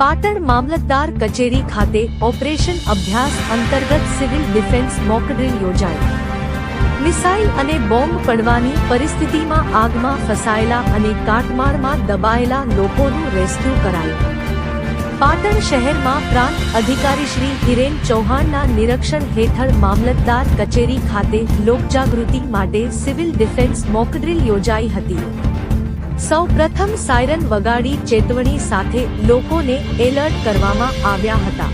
પાટણ મામલતદાર કચેરી ખાતે ઓપરેશન અભ્યાસ અંતર્ગત સિવિલ ડિફેન્સ મોકડ્રીલ યોજાઈ. મિસાઇલ અને બોમ્બ પડવાની પરિસ્થિતિમાં આગમાં ફસાયેલા અને કાટમાળમાં દબાયેલા લોકોનું રેસ્ક્યુ કરાયું. પાટણ શહેરમાં પ્રાંત અધિકારી શ્રી હિરેન ચૌહાણના નિરીક્ષણ હેઠળ મામલતદાર કચેરી ખાતે લોકજાગૃતિ માટે સિવિલ ડિફેન્સ મોકડ્રીલ યોજાઈ હતી. સૌ પ્રથમ સાયરન વગાડી ચેતવણી સાથે લોકોને એલર્ટ કરવામાં આવ્યા હતા.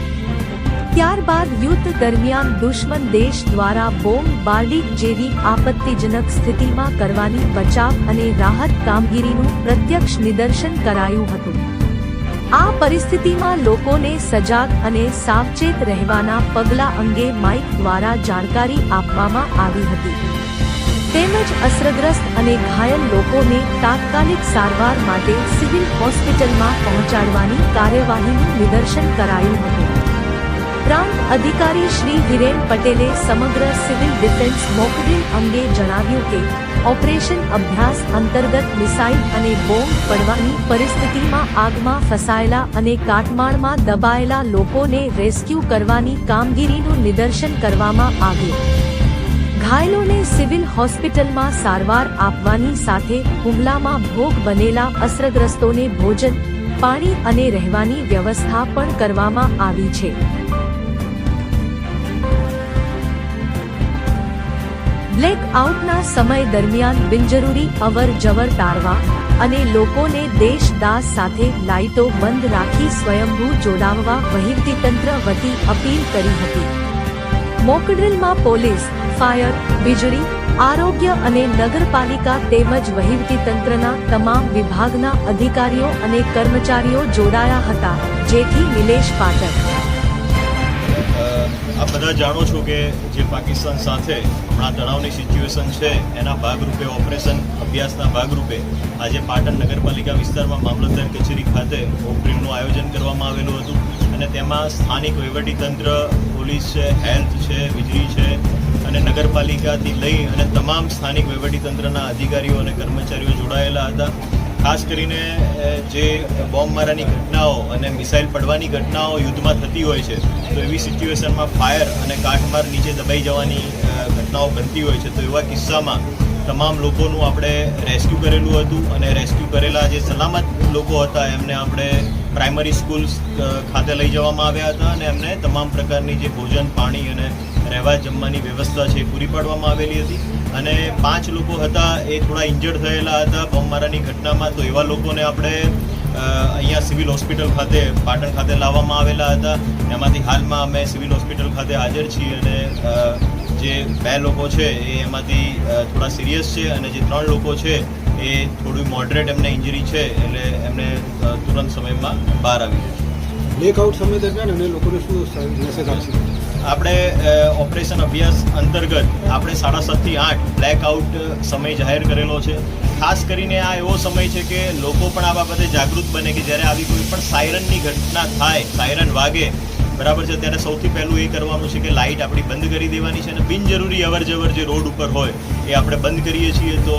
ત્યારબાદ યુદ્ધ દરમિયાન દુશ્મન દેશ દ્વારા બોમ્બ બાર્ડિંગ જેવી આપત્તિજનક સ્થિતિમાં કરવાની બચાવ અને રાહત કામગીરીનું પ્રત્યક્ષ નિદર્શન કરાયું હતું. આ પરિસ્થિતિમાં લોકોને સજાગ અને સાવચેત રહેવાના પગલા અંગે માઇક દ્વારા જાણકારી આપવામાં આવી હતી. તેમજ અસરગ્રસ્ત અને ઘાયલ લોકોને તાત્કાલિક સારવાર માટે સિવિલ હોસ્પિટલમાં પહોંચાડવાની કાર્યવાહીનું નિદર્શન કરાયું હતું. પ્રાંત અધિકારી શ્રી હિરેન પટેલે સમગ્ર સિવિલ ડિફેન્સ મોકડ્રીલ અંગે જણાવ્યું કે, ઓપરેશન અભ્યાસ અંતર્ગત મિસાઇલ અને બોમ્બ પડવાની પરિસ્થિતિમાં આગમાં ફસાયેલા અને કાટમાળમાં દબાયેલા લોકોને રેસ્ક્યુ કરવાની કામગીરીનું નિદર્શન કરવામાં આવ્યું. ઘાયલોને સિવિલ હોસ્પિટલમાં સારવાર આપવાની સાથે હુમલામાં ભોગ બનેલા અસરગ્રસ્તોને ભોજન, પાણી અને રહેવાની વ્યવસ્થા પણ કરવામાં આવી છે. બ્લેક આઉટના સમય દરમિયાન બિનજરૂરી અવર જવર ટાળવા અને લોકોને દેશ દાસ સાથે લાઇટો બંધ રાખી સ્વયંભૂ જોડાવવા વહીવટીતંત્ર વતી અપીલ કરી હતી. મોકડ્રીલમાં પોલીસ, ફાયર, વીજળી, આરોગ્ય અને નગરપાલિકા તેમજ વહીવટી તંત્રના તમામ વિભાગના અધિકારીઓ અને કર્મચારીઓ જોડાયા હતા. જેથી નિલેશ પાઠક. આ બધા જાણો છો કે જે પાકિસ્તાન સાથે હમણાં તણાવની સિચ્યુએશન છે, એના ભાગરૂપે ઓપરેશન અભ્યાસના ભાગરૂપે આજે પાટણ નગરપાલિકા વિસ્તારમાં મામલતદાર કચેરી ખાતે ઓપરેશનનું આયોજન કરવામાં આવેલું હતું. અને તેમાં સ્થાનિક વહીવટીતંત્ર, પોલીસ છે, હેલ્થ છે, વીજળી છે અને નગરપાલિકાથી લઈ અને તમામ સ્થાનિક વહીવટીતંત્રના અધિકારીઓ અને કર્મચારીઓ જોડાયેલા હતા. ખાસ કરીને જે બોમ્બ મારાની ઘટનાઓ અને મિસાઇલ પડવાની ઘટનાઓ યુદ્ધમાં થતી હોય છે, તો એવી સિચ્યુએશનમાં ફાયર અને કાટમાર નીચે દબાઈ જવાની ઘટનાઓ બનતી હોય છે, તો એવા કિસ્સામાં તમામ લોકોનું આપણે રેસ્ક્યુ કરેલું હતું અને રેસ્ક્યુ કરેલા જે સલામત લોકો હતા, એમને આપણે પ્રાઇમરી સ્કૂલ ખાતે લઈ જવામાં આવ્યા હતા અને એમને તમામ પ્રકારની જે ભોજન, પાણી અને રહેવા જમવાની વ્યવસ્થા છે એ પૂરી પાડવામાં આવેલી હતી. અને પાંચ લોકો હતા એ થોડા ઇન્જર્ડ થયેલા હતા બોમ્બમારાની ઘટનામાં તો એવા લોકોને આપણે અહીંયા સિવિલ હોસ્પિટલ ખાતે, પાટણ ખાતે લાવવામાં આવેલા હતા. એમાંથી હાલમાં અમે સિવિલ હોસ્પિટલ ખાતે હાજર છીએ અને જે બે લોકો છે એ એમાંથી થોડા સિરિયસ છે અને જે ત્રણ લોકો છે એ થોડું મોડરેટ એમને ઇન્જરી છે એટલે એમને તુરંત સમયમાં બહાર આવી જશે બ્લેકઆઉટ સમય દરમિયાન અને લોકોને શું મેસેજ આપશે? આપણે ઓપરેશન અભ્યાસ અંતર્ગત આપણે સાડા સાતથી આઠ બ્લેકઆઉટ સમય જાહેર કરેલો છે. ખાસ કરીને આ એવો સમય છે કે લોકો પણ આ બાબતે જાગૃત બને કે જ્યારે આવી કોઈ પણ સાયરનની ઘટના થાય સાયરન વાગે બરાબર છે. ત્યારે સૌથી પહેલું એ કરવાનું છે કે લાઇટ આપણી બંધ કરી દેવાની છે અને બિનજરૂરી અવર જવર જે રોડ ઉપર હોય એ આપણે બંધ કરીએ છીએ. તો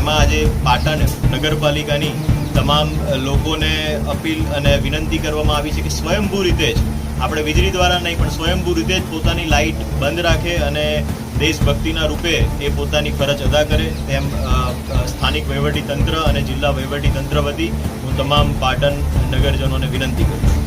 એમાં આજે પાટણ નગરપાલિકાની તમામ લોકોને અપીલ અને વિનંતી કરવામાં આવી છે કે સ્વયંભૂ રીતે જ, આપણે વીજળી દ્વારા નહીં, પણ સ્વયંભૂ રીતે જ પોતાની લાઇટ બંધ રાખે અને દેશભક્તિના રૂપે એ પોતાની ફરજ અદા કરે. તેમ સ્થાનિક વહીવટી તંત્ર અને જિલ્લા વહીવટી તંત્ર વતી હું તમામ પાટણ નગરજનોને વિનંતી કરું